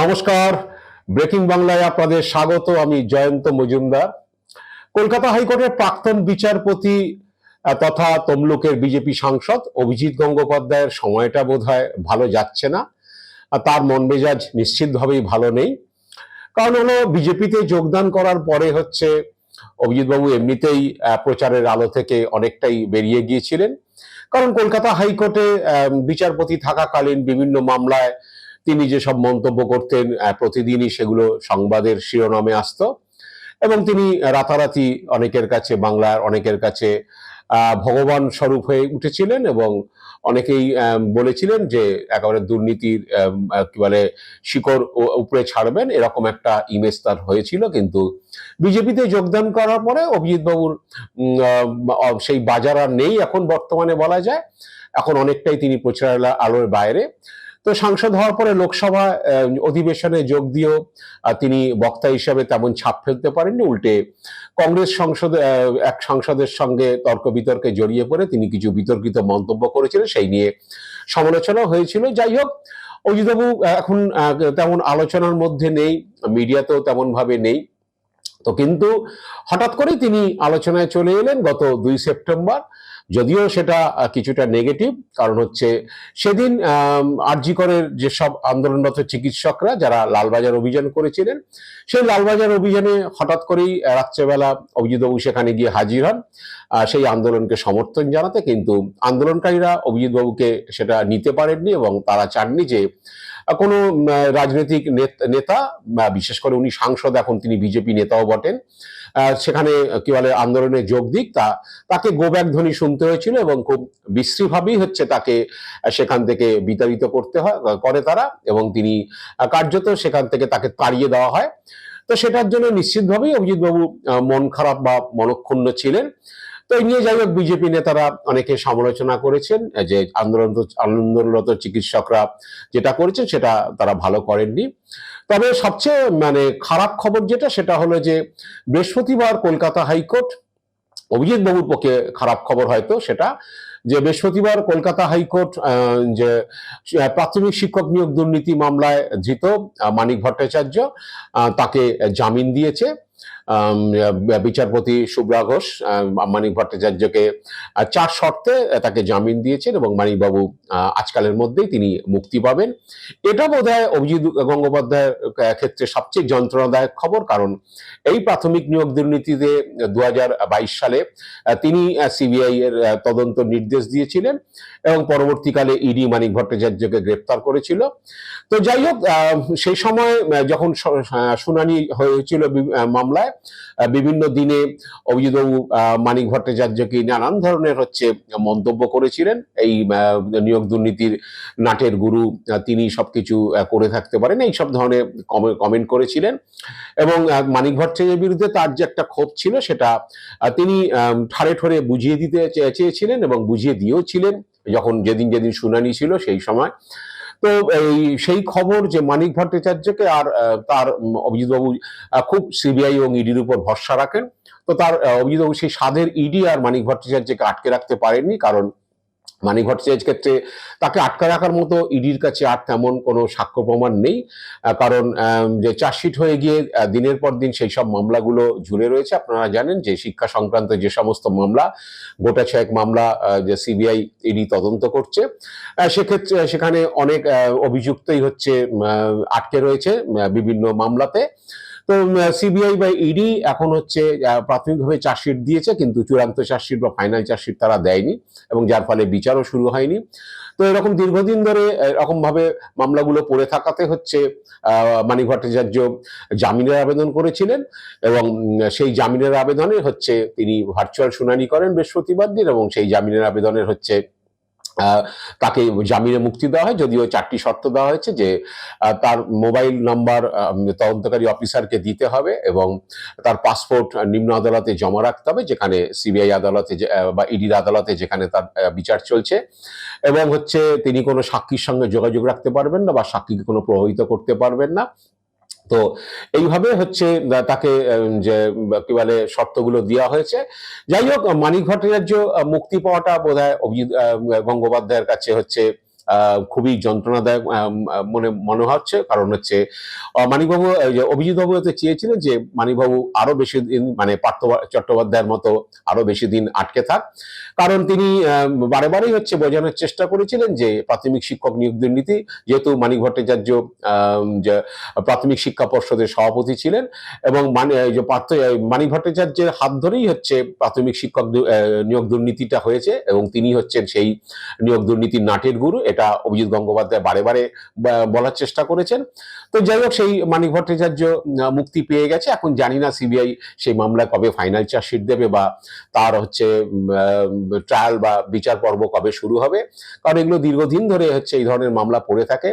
নমস্কার। ব্রেকিং বাংলায় আপনাদের স্বাগত, আমি জয়ন্ত মজুমদার। কলকাতা হাইকোর্টের প্রাক্তন বিচারপতি তথা তমলুকের বিজেপি সাংসদ অভিজিৎ গঙ্গোপাধ্যায়ের সময়টা বোধহয় ভালো যাচ্ছে না তার মন মেজাজ নিশ্চিতভাবেই ভালো নেই। কারণ হলো, বিজেপিতে যোগদান করার পরে হচ্ছে, অভিজিৎবাবু এমনিতেই প্রচারের আলো থেকে অনেকটাই বেরিয়ে গিয়েছিলেন। কারণ কলকাতা হাইকোর্টে বিচারপতি থাকাকালীন বিভিন্ন মামলায় তিনি যেসব মন্তব্য করতেন প্রতিদিনই সেগুলো সংবাদের শিরোনামে আসতো। এবং তিনি রাতারাতি অনেকের কাছে, বাংলার অনেকের কাছে ভগবান স্বরূপ হয়ে উঠেছিলেন এবং অনেকেই বলেছিলেন যে একেবারে দুর্নীতির কি বলে, শিকড় উপরে ছাড়বেন, এরকম একটা ইমেজ তার হয়েছিল। কিন্তু বিজেপিতে যোগদান করার পরে অভিজিৎ বাবুর সেই বাজার আর নেই এখন বর্তমানে বলা যায়। এখন অনেকটাই তিনি প্রচার আলোর বাইরে। তো সাংসদ হওয়ার পরে লোকসভা অধিবেশনে যোগ দিয়েও তিনি বক্তা হিসাবে তেমন ছাপ ফেলতে পারেননি, উল্টে কংগ্রেস সংসদ এক সাংসদের সঙ্গে তর্ক বিতর্কে জড়িয়ে পড়ে তিনি কিছু বিতর্কিত মন্তব্য করেছিলেন, সেই নিয়ে সমালোচনা হয়েছিল। যাই হোক, অজিতবাবু এখন তেমন আলোচনার মধ্যে নেই, মিডিয়াতেও তেমন ভাবে নেই। তো কিন্তু হঠাৎ করেই তিনি আলোচনায় চলে এলেন গত দুই সেপ্টেম্বর যদিও সেটা কিছুটা নেগেটিভ কারণ হচ্ছে সেদিন আরজিকরের যেসব আন্দোলনরত চিকিৎসকরা যারা লালবাজার অভিযান করেছিলেন, সেই লালবাজার অভিযানে হঠাৎ করেই রাত্রেবেলা অভিজিৎবাবু সেখানে গিয়ে হাজির হন সেই আন্দোলনকে সমর্থন জানাতে, কিন্তু আন্দোলনকারীরা অভিজিৎবাবুকে সেটা নিতে পারেননি এবং তারা চাননি যে কোনো রাজনৈতিক নেত- বিশেষ করে উনি সাংসদ, এখন তিনি বিজেপি নেতাও বটেন সেখানে কি বলে, আন্দোলনে যোগ দিক। তা, তাকে গোব্যাক ধ্বনি শুনতে হয়েছিল এবং খুব বিশ্রীভাবেই হচ্ছে তাকে সেখান থেকে বিতাড়িত করতে হয় করে তারা এবং তিনি কার্যত সেখান থেকে তাকে তাড়িয়ে দেওয়া হয়। তো সেটার জন্য নিশ্চিতভাবেই অভিজিৎবাবু মন খারাপ বা মনক্ষুণ্ণ ছিলেন। তো এই নিয়ে যাই হোক, বিজেপি নেতারা অনেকে সমালোচনা করেছেন যে আন্দোলন আন্দোলনরত চিকিৎসকরা যেটা করেছেন সেটা তারা ভালো করেননি। তবে সবচেয়ে মানে খারাপ খবর যেটা, সেটা হলো যে বৃহস্পতিবার কলকাতা হাইকোর্ট অভিজিৎ বাবুর পক্ষে খারাপ খবর হয়তো সেটা, যে বৃহস্পতিবার কলকাতা হাইকোর্ট যে প্রাথমিক শিক্ষক নিয়োগ দুর্নীতি মামলায় ধৃত মানিক ভট্টাচার্য তাকে জামিন দিয়েছে। বিচারপতি শুভ্রা ঘোষ মানিক ভট্টাচার্যকে চার শর্তে তাকে জামিন দিয়েছেন এবং মানিকবাবু আজকালের মধ্যেই তিনি মুক্তি পাবেন। এটা বোধ হয় অভিজিৎ গঙ্গোপাধ্যায়ের ক্ষেত্রে সবচেয়ে যন্ত্রণাদায়ক খবর, কারণ এই প্রাথমিক নিয়োগ দুর্নীতিতে দু হাজার বাইশ সালে তিনি সিবিআই এর তদন্ত নির্দেশ দিয়েছিলেন এবং পরবর্তীকালে ইডি মানিক ভট্টাচার্যকে গ্রেপ্তার করেছিল। তো যাই হোক সেই সময় যখন শুনানি হয়েছিল মামলায় বিভিন্ন দিনে অভিজিৎবাবু মানিক ভট্টাচার্যকে নানান ধরনের হচ্ছে মন্তব্য করেছিলেন। এই নিয়োগ দুর্নীতির নাটের গুরু তিনি সবকিছু আহ, করে থাকতে পারেন এই সব ধরনের কমেন্ট করেছিলেন। এবং মানিক ভট্টাচার্যের বিরুদ্ধে তার যে একটা ক্ষোভ ছিল সেটা তিনি ঠারে ঠরে বুঝিয়ে দিতে চেয়েছিলেন এবং বুঝিয়ে দিয়েও ছিলেন। যখন যেদিন যেদিন শুনানি ছিল সেই সময় তো এই সেই খবর যে মানিক ভট্টাচার্যকে আর তার অভিজিৎবাবু খুব সিবিআই এবং ইডির উপর ভরসা রাখেন। তো তার অভিজিৎবাবু, সেই সাধের ইডি আর মানিক ভট্টাচার্যকে আটকে রাখতে পারেননি কারণ মানিক ভট্টাচার্যের ক্ষেত্রে তাকে আটকে রাখার মতো ইডির কাছে আর তেমন কোনো সাক্ষ্য প্রমাণ নেই। কারণ যে চার্জশিট হয়ে গিয়ে দিনের পর দিন সেই সব মামলাগুলো ঝুলে রয়েছে। আপনারা জানেন যে শিক্ষা সংক্রান্ত যে সমস্ত মামলা, গোটা ছয়েক মামলা যে সিবিআই ইডি তদন্ত করছে সেক্ষেত্রে সেখানে অনেক অভিযুক্তই হচ্ছে আটকে রয়েছে বিভিন্ন মামলাতে। তো সিবিআই বা ইডি এখন হচ্ছে প্রাথমিকভাবে চার্জশিট দিয়েছে, কিন্তু চূড়ান্ত চার্জশিট বা ফাইনাল চার্জশিট তারা দেয়নি এবং যার ফলে বিচারও শুরু হয়নি। তো এরকম দীর্ঘদিন ধরে এরকমভাবে মামলাগুলো পড়ে থাকাতে হচ্ছে মানিক ভট্টাচার্য জামিনের আবেদন করেছিলেন এবং সেই জামিনের আবেদনে হচ্ছে তিনি ভার্চুয়াল শুনানি করেন বৃহস্পতিবার দিন এবং সেই জামিনের আবেদনের হচ্ছে তাকে জামিনে মুক্তি দেওয়া হয়, যদিও চারটি শর্ত দেওয়া হয়েছে যে তার মোবাইল নাম্বার তদন্তকারী অফিসারকে দিতে হবে এবং তার পাসপোর্ট নিম্ন আদালতে জমা রাখতে হবে, যেখানে সিবিআই আদালতে বা ইডির আদালতে যেখানে তার বিচার চলছে এবং হচ্ছে তিনি কোনো সাক্ষীর সঙ্গে যোগাযোগ রাখতে পারবেন না বা সাক্ষীকে কোনো প্রভাবিত করতে পারবেন না। তো এইভাবে হচ্ছে তাকে যে, কি বলে, শর্তগুলো দেওয়া হয়েছে। যাই হোক মানিক ভট্টাচার্য মুক্তি পাওয়াটা বোধ হয় অভিজিৎ গঙ্গোপাধ্যায়ের কাছে হচ্ছে খুবই যন্ত্রণাদায়ক মনে মনে হচ্ছে। কারণ হচ্ছে মানিকবাবু, এই যে অভিজিৎ বাবু হয়তো চেয়েছিলেন যে মানিকবাবু আরও বেশি দিন মানে পার্থ, চট্টোপাধ্যায়ের মতো আরও বেশি দিন আটকে থাক। কারণ তিনি বারে বারেই হচ্ছে বোঝানোর চেষ্টা করেছিলেন যে প্রাথমিক শিক্ষক নিয়োগ দুর্নীতি যেহেতু মানিক ভট্টাচার্য প্রাথমিক শিক্ষা পর্ষদের সভাপতি ছিলেন এবং মানে পার্থ মানিক ভট্টাচার্যের হাত ধরেই হচ্ছে প্রাথমিক শিক্ষক নিয়োগ দুর্নীতিটা হয়েছে এবং তিনি হচ্ছেন সেই নিয়োগ দুর্নীতির নাটের গুরু। এটা অভিজিৎ গঙ্গোপাধ্যায় বারে বারে বলার চেষ্টা করেছেন। তো যাই হোক, সেই মানিক ভট্টাচার্য মুক্তি পেয়ে গেছে। এখন জানি না সিবিআই সেই মামলায় কবে ফাইনাল চার্জশিট দেবে বা তার হচ্ছে ট্রায়াল বা বিচার পর্ব কবে শুরু হবে। কারণ এগুলো দীর্ঘদিন ধরে হচ্ছে এই ধরনের মামলা পড়ে থাকে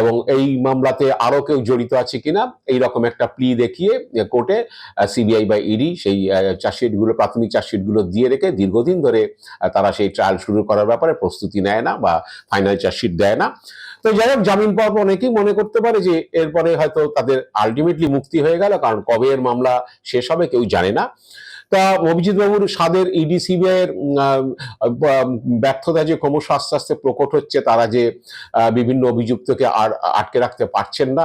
এবং এই মামলাতে আরও কেউ জড়িত আছে কিনা এই রকম একটা প্লি দেখিয়ে কোর্টে সিবিআই বা ইডি সেই চার্জশিটগুলো প্রাথমিক চার্জশিটগুলো দিয়ে রেখে দীর্ঘদিন ধরে তারা সেই ট্রায়াল শুরু করার ব্যাপারে প্রস্তুতি নেয় না বা ফাইনাল চার্জশিট দেয় না। তো যাই হোক, জামিন পাওয়ার পর অনেকেই মনে করতে পারে যে এরপরে হয়তো তাদের আলটিমেটলি মুক্তি হয়ে গেল, কারণ কবে এর মামলা শেষ হবে কেউ জানে না। তা অভিজিৎ বাবুর সাদের ইডি সিবিআই এর ব্যর্থতা যে ক্রমশ আস্তে আস্তে প্রকট হচ্ছে, তারা যে বিভিন্ন অভিযুক্তকে আর আটকে রাখতে পারছেন না,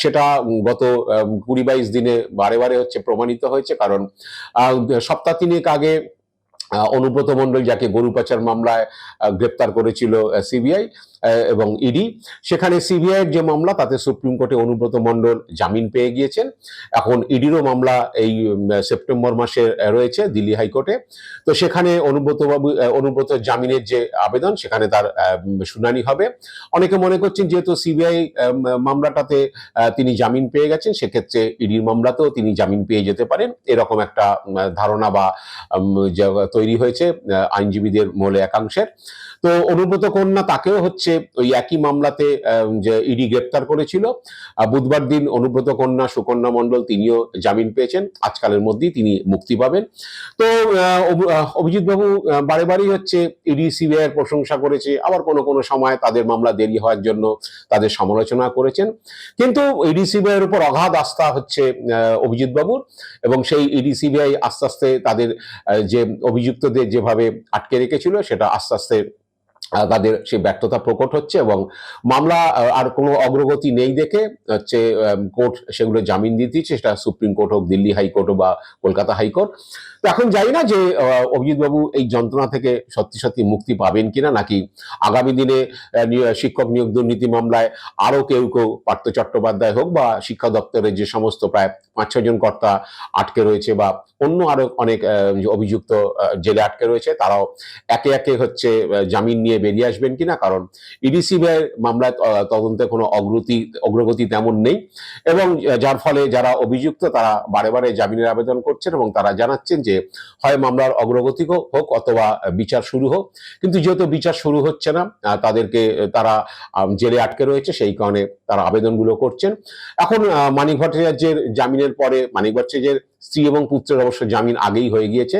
সেটা গত কুড়ি বাইশ দিনে বারে বারে হচ্ছে প্রমাণিত হয়েছে, কারণ সপ্তাহ তিনেক আগে অনুব্রত মণ্ডল যাকে গরু পাচার মামলায় গ্রেপ্তার করেছিল সিবিআই এবং ইডি সেখানে সিবিআই এর যে মামলা তাতে সুপ্রিম কোর্টে অনুব্রত মণ্ডল জামিন পেয়ে গিয়েছেন। এখন ইডিরও মামলা এই সেপ্টেম্বর মাসে রয়েছে দিল্লি হাইকোর্টে। তো সেখানে অনুব্রত বাবু আহ, অনুব্রত জামিনের যে আবেদন সেখানে তার শুনানি হবে। অনেকে মনে করছেন যেহেতু সিবিআই মামলাটাতে তিনি জামিন পেয়ে গেছেন সেক্ষেত্রে ইডির মামলাতেও তিনি জামিন পেয়ে যেতে পারেন। এরকম একটা ধারণা বা তৈরি হয়েছে আইনজীবীদের মূলে একাংশের। তো অনুব্রত কন্যা তাকেও হচ্ছে ওই একই মামলাতে যে ইডি গ্রেপ্তার করেছিল। বুধবার দিন অনুব্রত কন্যা সুকন্যা মণ্ডল তিনিও জামিন পেয়েছেন। আজকালের মধ্যেই তিনি মুক্তি পাবেন। তো আহ, অভি- আহ, অভিজিৎ বাবু বারে বারেই হচ্ছে ইডি সিবিআই এর প্রশংসা করেছে। আবার কোনো কোনো সময় তাদের মামলা দেরি হওয়ার জন্য তাদের সমালোচনা করেছেন। কিন্তু ইডি সিবিআই এর উপর অগাধ আস্থা হচ্ছে আহ, অভিজিৎ বাবুর এবং সেই ইডি সিবিআই আস্তে আস্তে তাদের যে অভিযুক্তদের যেভাবে আটকে রেখেছিল সেটা আস্তে আস্তে তাদের সেই ব্যর্থতা প্রকট হচ্ছে এবং মামলা আর কোনো অগ্রগতি নেই দেখে হচ্ছে কোর্ট সেগুলো জামিন দিয়ে দিচ্ছে। সেটা সুপ্রিম কোর্ট হোক দিল্লি হাইকোর্ট বা কলকাতা হাইকোর্ট। তো এখন জানি না যে আহ, অভিজিৎ বাবু এই যন্ত্রণা থেকে সত্যি সত্যি মুক্তি পাবেন কিনা নাকি আগামী দিনে শিক্ষক নিয়োগ দুর্নীতি মামলায় আরও কেউ কেউ পার্থ চট্টোপাধ্যায় হোক বা শিক্ষা দপ্তরের যে সমস্ত প্রায় পাঁচ ছজন কর্তা আটকে রয়েছে বা অন্য আরও অনেক অভিযুক্ত জেলে আটকে রয়েছে তারাও একে একে হচ্ছে জামিন নিয়ে বেরিয়ে আসবেন কিনা? কারণ ইডি সিবিআই মামলায় তদন্তে কোনো অগ্রতি, অগ্রগতি তেমন নেই। এবং যার ফলে যারা অভিযুক্ত, তারা বারে বারে জামিনের আবেদন করছেন এবং তারা জানাচ্ছেন যে, হয় মামলার অগ্রগতি হোক অথবা বিচার শুরু হোক। কিন্তু যেহেতু বিচার শুরু হচ্ছে না তাদেরকে, তারা জেলে আটকে রয়েছে, সেই কারণে তারা আবেদনগুলো করছেন। এখন মানিক ভট্টাচার্যের জামিনের পরে, মানিক ভট্টাচার্যের স্ত্রী এবং পুত্রের অবশ্য জামিন আগেই হয়ে গিয়েছে।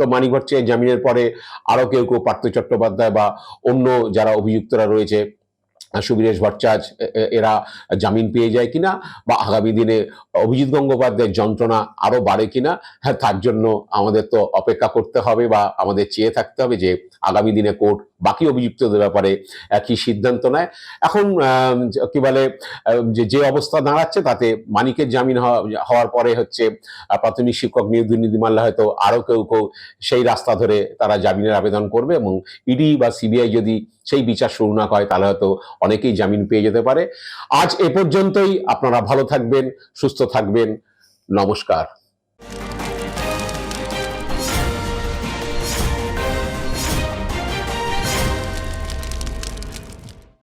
তো মানিক ভট্টাচার্যের জামিনের পরে আরও কেউ কেউ পার্থ চট্টোপাধ্যায় বা অন্য যারা অভিযুক্তরা রয়েছে, সুবীরেশ এ- এরা জামিন পেয়ে যায় কিনা বা আগামী দিনে অভিজিৎ গঙ্গোপাধ্যায়ের যন্ত্রণা আরও বাড়ে কিনা হ্যাঁ তার জন্য আমাদের তো অপেক্ষা করতে হবে বা আমাদের চেয়ে থাকতে হবে যে আগামী দিনে কোর্ট বাকি অভিযুক্তদের ব্যাপারে কি সিদ্ধান্ত নেয়। এখন কি বলে যে যে অবস্থা দাঁড়াচ্ছে তাতে মানিকের জামিন হওয়া- হওয়ার পরে হচ্ছে প্রাথমিক শিক্ষক নিয়োগ দুর্নীতি মামলা হয়তো আরও কেউ কেউ সেই রাস্তা ধরে তারা জামিনের আবেদন করবে এবং ইডি বা সিবিআই যদি সেই বিচার শুরু না হয় তাহলে হয়তো অনেকেই জামিন পেয়ে যেতে পারে। আজ এ পর্যন্তই। আপনারা ভালো থাকবেন, সুস্থ থাকবেন। নমস্কার।